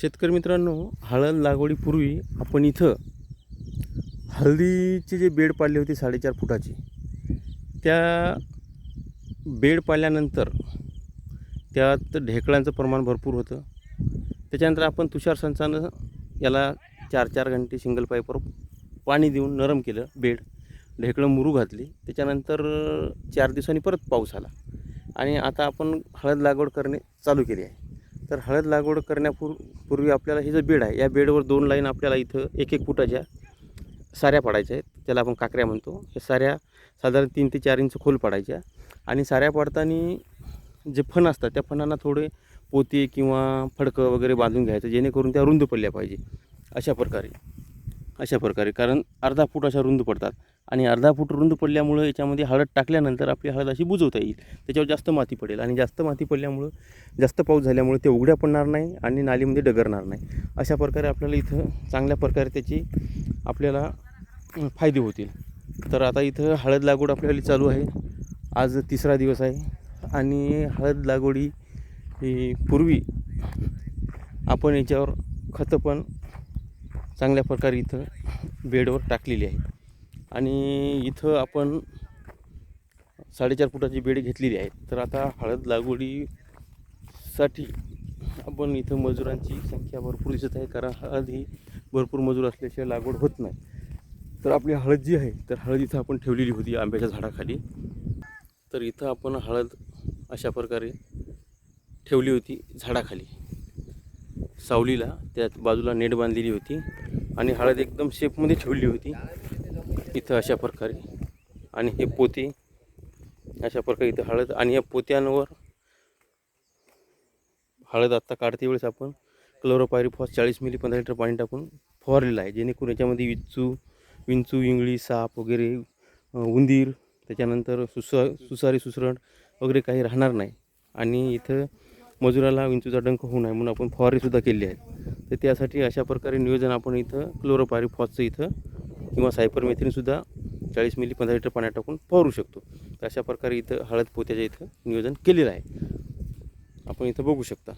शेतकरी मित्रांनो हळद लागवडीपूर्वी आपण इथं हळदीचे जे बेड पाडले होते साडेचार फुटाची त्या बेड पाडल्यानंतर त्यात ढेकळांचं प्रमाण भरपूर होतं. त्याच्यानंतर आपण तुषार संचानं याला चार चार घंटे सिंगल पाईपवर पाणी देऊन नरम केलं बेड. ढेकळं मुरू घातली. त्याच्यानंतर चार दिवसांनी परत पाऊस आला. आणि आता आपण हळद लागवड करणे चालू केली आहे. तर हळद लागवड करण्यापूर पूर्वी आपल्याला हे जे बेड आहे या बेडवर दोन लाईन आपल्याला इथं एक एक फुटाच्या साऱ्या पाडायच्या आहेत. त्याला आपण काकऱ्या म्हणतो. हे साऱ्या साधारण तीन ते चार इंच खोल पाडायच्या. आणि साऱ्या पाडताना जे फण असतात त्या फणांना थोडे पोते किंवा फडकं वगैरे बांधून घ्यायचं जेणेकरून त्या रुंद पडल्या पाहिजे. अशा प्रकारे. अशा प्रकारे. कारण अर्धा फूट अशा रुंद पडतात. आणि अर्धा फूट रुंद पडल्यामुळं याच्यामध्ये हळद टाकल्यानंतर आपली हळद अशी बुजवता येईल. त्याच्यावर जास्त माती पडेल. आणि जास्त माती पडल्यामुळं जास्त पाऊस झाल्यामुळे ते उघड्या पडणार नाही आणि नालीमध्ये डगरणार नाही. अशा प्रकारे आपल्याला इथं चांगल्या प्रकारे त्याची आपल्याला फायदे होतील. तर आता इथं हळद लागवड आपल्याला चालू आहे. आज तिसरा दिवस आहे. आणि हळद लागवडी ही पूर्वी आपण याच्यावर खतं पण चांगल्या प्रकारे इथं बेडवर टाकलेली आहे आणि इथं आपण साडेचार फुटाची बेड घेतलेली आहे. तर आता हळद लागवडीसाठी आपण इथं मजुरांची संख्या भरपूर दिसत आहे कारण हळद ही भरपूर मजूर असल्याशिवाय लागवड होत नाही. तर आपली हळद जी आहे तर हळद इथं आपण ठेवलेली होती आंब्याच्या झाडाखाली. तर इथं आपण हळद अशा प्रकारे ठेवली होती झाडाखाली. सावलीला त्यात बाजूला नेट बांधलेली होती आणि हळद एकदम शेपमध्ये ठेवली होती. इथं अशा प्रकारे. आणि हे पोते अशा प्रकारे इथं हळद आणि या पोत्यांवर हळद आत्ता काढते वेळेस आपण. क्लोरोपायरीफॉस चाळीस मिली पंधरा लिटर पाणी टाकून फवारलेलं आहे. जेणेकरून याच्यामध्ये विंचू विंचू इंगळी साप वगैरे उंदीर त्याच्यानंतर सुसा सुसारी सुसरण वगैरे काही राहणार नाही. आणि इथं मजुराला विंचूचा डंख होऊ नये म्हणून आपण फवारीसुद्धा केली आहे तर त्यासाठी अशा प्रकारे नियोजन आपण इथं क्लोरोपायरीफॉसचं इथं किंवा सायपरमेथ्रिनसुद्धा चाळीस मिली पंधरा लिटर पाण्यात टाकून फवारू शकतो. तर अशा प्रकारे इथं हळद पोत्याच्या इथं नियोजन केलेलं आहे. आपण इथं बघू शकता.